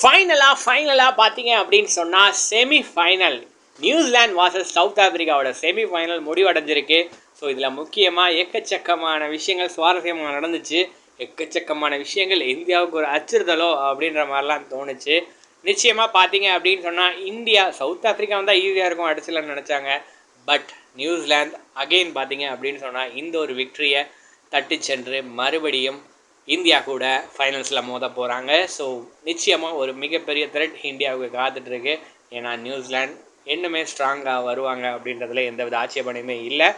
ஃபைனலாக ஃபைனலாக பார்த்தீங்க அப்படின்னு சொன்னால் semi final New Zealand versus south ஆப்பிரிக்காவோட semi final முடிவடைஞ்சிருக்கு. ஸோ இதில் முக்கியமாக எக்கச்சக்கமான விஷயங்கள் சுவாரஸ்யமாக நடந்துச்சு. எக்கச்சக்கமான விஷயங்கள் இந்தியாவுக்கு ஒரு அச்சுறுத்தலோ அப்படின்ற மாதிரிலாம் தோணுச்சு. நிச்சயமாக பார்த்தீங்க அப்படின்னு சொன்னால் இந்தியா சவுத் ஆஃப்ரிக்கா வந்தால் ஈஸியாக இருக்கும் அடிச்சலன்னு நினச்சாங்க. பட் நியூசிலாந்து அகெயின் பார்த்தீங்க அப்படின்னு சொன்னால் இந்த ஒரு விக்ட்ரியை தட்டி சென்று மறுபடியும் இந்தியா கூட ஃபைனல்ஸில் மோத போகிறாங்க ஸோ நிச்சயமாக ஒரு மிகப்பெரிய த்ரெட் இந்தியாவுக்கு காத்துட்ருக்கு. ஏன்னா நியூசிலாந்து இன்னுமே ஸ்ட்ராங்காக வருவாங்க அப்படின்றதுல எந்த வித ஆட்சேபனையுமே இல்லை.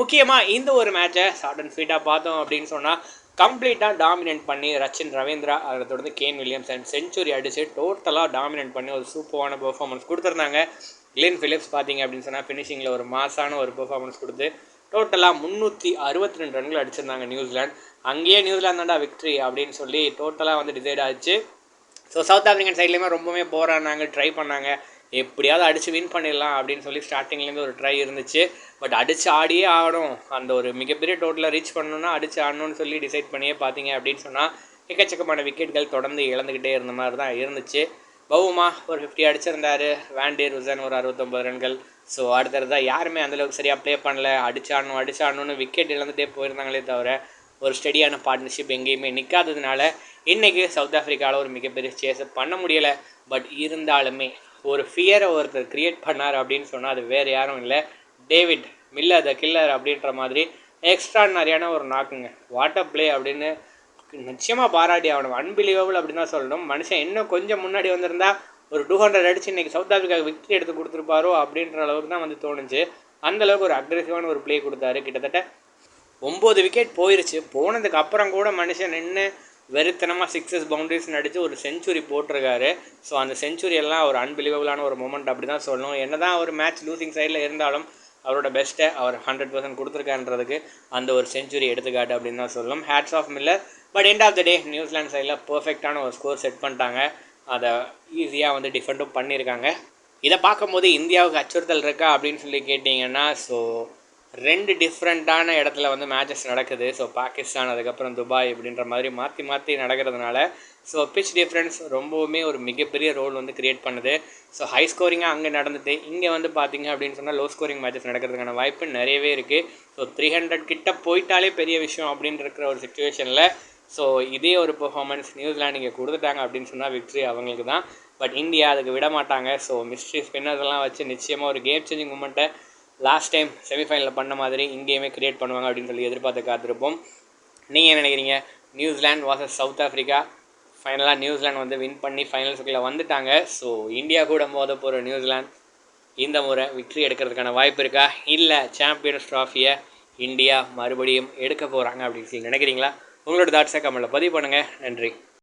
முக்கியமாக இந்த ஒரு மேட்சை ஷார்ட் அண்ட் ஸ்வீட்டாக பார்த்தோம் அப்படின்னு சொன்னால் கம்ப்ளீட்டாக டாமினேட் பண்ணி ரச்சின் ரவீந்திரா அதை தொடர்ந்து கேன் வில்லியம்ஸ் அண்ட் செஞ்சுரி அடித்து டோட்டலாக டாமினேட் பண்ணி ஒரு சூப்பரான பெர்ஃபார்மன்ஸ் கொடுத்துருந்தாங்க. கிளென் ஃபிலிப்ஸ் பார்த்தீங்க அப்படின்னு சொன்னால் ஃபினிஷிங்கில் ஒரு மாசான ஒரு பெர்ஃபார்மன்ஸ் கொடுத்து டோட்டலாக முந்நூற்றி அறுபத்தி ரெண்டு ரன்கள் அடிச்சிருந்தாங்க நியூசிலாந்து. அங்கேயே நியூசிலாந்தாண்டா விக்ட்ரி அப்படின்னு சொல்லி டோட்டலாக வந்து டிசைட் ஆச்சு. ஸோ சவுத் ஆஃப்ரிக்கன் சைட்லேயுமே ரொம்பவே போராடினாங்க ட்ரை பண்ணாங்க. எப்படியாவது அடித்து வின் பண்ணிடலாம் அப்படின்னு சொல்லி ஸ்டார்டிங்லேருந்து ஒரு ட்ரை இருந்துச்சு. பட் அடித்து ஆடியே ஆகணும். அந்த ஒரு மிகப்பெரிய டோட்டலாக ரீச் பண்ணணும்னா அடித்து ஆடணும்னு சொல்லி டிசைட் பண்ணியே பார்த்தீங்க அப்படின்னு சொன்னால் எக்கச்சக்கமான விக்கெட்கள் தொடர்ந்து இழந்துக்கிட்டே இருந்த மாதிரி தான் இருந்துச்சு. பவுமா ஒரு ஃபிஃப்டி அடிச்சிருந்தாரு. வேண்டே ருசன் ஒரு அறுபத்தொம்பது ரன்கள். ஸோ அடுத்தடுத்தா யாருமே அந்தளவுக்கு சரியாக ப்ளே பண்ணல. அடிச்சாடணும் அடிச்சாடணும்னு விக்கெட் இழந்துட்டே போயிருந்தாங்களே தவிர ஒரு ஸ்டடியான பார்ட்னர்ஷிப் எங்கேயுமே நிற்காததுனால இன்றைக்கி சவுத் ஆஃப்ரிக்காவில் ஒரு மிகப்பெரிய சேஸை பண்ண முடியலை. பட் இருந்தாலுமே ஒரு ஃபியரை ஒருத்தர் க்ரியேட் பண்ணார் அப்படின்னு சொன்னால் அது வேறு யாரும் இல்லை. டேவிட் மில்லர் த கில்லர் அப்படின்ற மாதிரி எக்ஸ்ட்ரானரியான ஒரு நாக்குங்க வாட்டர் ப்ளே அப்படின்னு நிச்சயமாக பாராட்டி ஆகணும். அன்பிலீவபிள் அப்படின்னு தான் சொல்லணும். மனுஷன் இன்னும் கொஞ்சம் முன்னாடி வந்திருந்தா ஒரு டூ ஹண்ட்ரட் அடிச்சு இன்றைக்கி சவுத் ஆஃப்ரிக்கா விக்டரி எடுத்து கொடுத்துருப்பாரோ அப்படின்ற அளவுக்கு தான் வந்து தோணுச்சு. அந்தளவுக்கு ஒரு அக்ரெசிவான ஒரு பிளே கொடுத்தாரு. கிட்டத்தட்ட ஒம்பது விக்கெட் போயிருச்சு. போனதுக்கு அப்புறம் கூட மனுஷன் நின்று வெறித்தனமாக சிக்ஸஸ் பவுண்டரிஸ் நடித்து ஒரு செஞ்சுரி போட்டிருக்காரு. ஸோ அந்த செஞ்சுரி எல்லாம் ஒரு அன்பிலீவபிளான ஒரு மூமெண்ட் அப்படி தான் சொல்லணும். என்ன தான் ஒரு மேட்ச் லூசிங் சைடில் இருந்தாலும் அவரோட பெஸ்ட்டை அவர் ஹண்ட்ரட் பர்சன்ட் கொடுத்துருக்கான்றதுக்கு அந்த ஒரு செஞ்சுரி எடுத்துக்காட்டு அப்படின்னு தான் சொல்லணும். Hats off Miller but end of the day New Zealand சைடில் பர்ஃபெக்டான ஒரு ஸ்கோர் செட் பண்ணிட்டாங்க. அதை ஈஸியாக வந்து டிஃபெண்டும் பண்ணியிருக்காங்க. இதை பார்க்கும்போது இந்தியாவுக்கு அச்சுறுத்தல் இருக்கா அப்படின்னு சொல்லி கேட்டிங்கன்னா ஸோ ரெண்டு டிஃப்ரெண்ட்டான இடத்துல வந்து மேட்சஸ் நடக்குது. ஸோ பாகிஸ்தான் அதுக்கப்புறம் துபாய் அப்படின்ற மாதிரி மாற்றி மாற்றி நடக்கிறதுனால ஸோ பிச் டிஃப்ரென்ஸ் ரொம்பவுமே ஒரு மிகப்பெரிய ரோல் வந்து க்ரியேட் பண்ணுது. ஸோ ஹை ஸ்கோரிங்காக அங்கே நடந்துட்டு இங்கே வந்து பார்த்தீங்க அப்படின்னு சொன்னால் லோ ஸ்கோரிங் மேட்சஸ் நடக்கிறதுக்கான வாய்ப்பு நிறையவே இருக்குது ஸோ த்ரீ ஹண்ட்ரட் கிட்ட போயிட்டாலே பெரிய விஷயம் அப்படின்னு இருக்கிற ஒரு சுச்சுவேஷனில் ஸோ இதே ஒரு பெர்ஃபார்மன்ஸ் நியூசிலாந்து இங்கே கொடுத்துட்டாங்க அப்படின்னு சொன்னால் விக்ட்ரி அவங்களுக்கு தான். பட் இந்தியா அதுக்கு விட மாட்டாங்க ஸோ மிஸ்ட்ரி ஸ்பின்னர்ஸ்லாம் வச்சு நிச்சயமாக ஒரு கேம் சேஞ்சிங் மூமெண்ட்டை லாஸ்ட் டைம் செமிஃபைனலில் பண்ண மாதிரி இங்கேயுமே க்ரியேட் பண்ணுவாங்க அப்படின்னு சொல்லி எதிர்பார்த்து காத்திருப்போம். நீங்கள் என்ன நினைக்கிறீங்க? New Zealand versus South Africa ஃபைனலாக நியூசிலாண்ட் வந்து வின் பண்ணி ஃபைனல்ஸுக்குள்ளே வந்துட்டாங்க. ஸோ இந்தியா கூட மோத போகிற நியூசிலாந்து இந்த முறை விக்ட்ரி எடுக்கிறதுக்கான வாய்ப்பு இருக்கா? இல்லை சாம்பியன்ஸ் ட்ராஃபியை இந்தியா மறுபடியும் எடுக்க போகிறாங்க அப்படின்னு சொல்லி நினைக்கிறீங்களா? உங்களோட தாட்ஸை கமெண்ட்டில் பதிவு பண்ணுங்கள் நன்றி.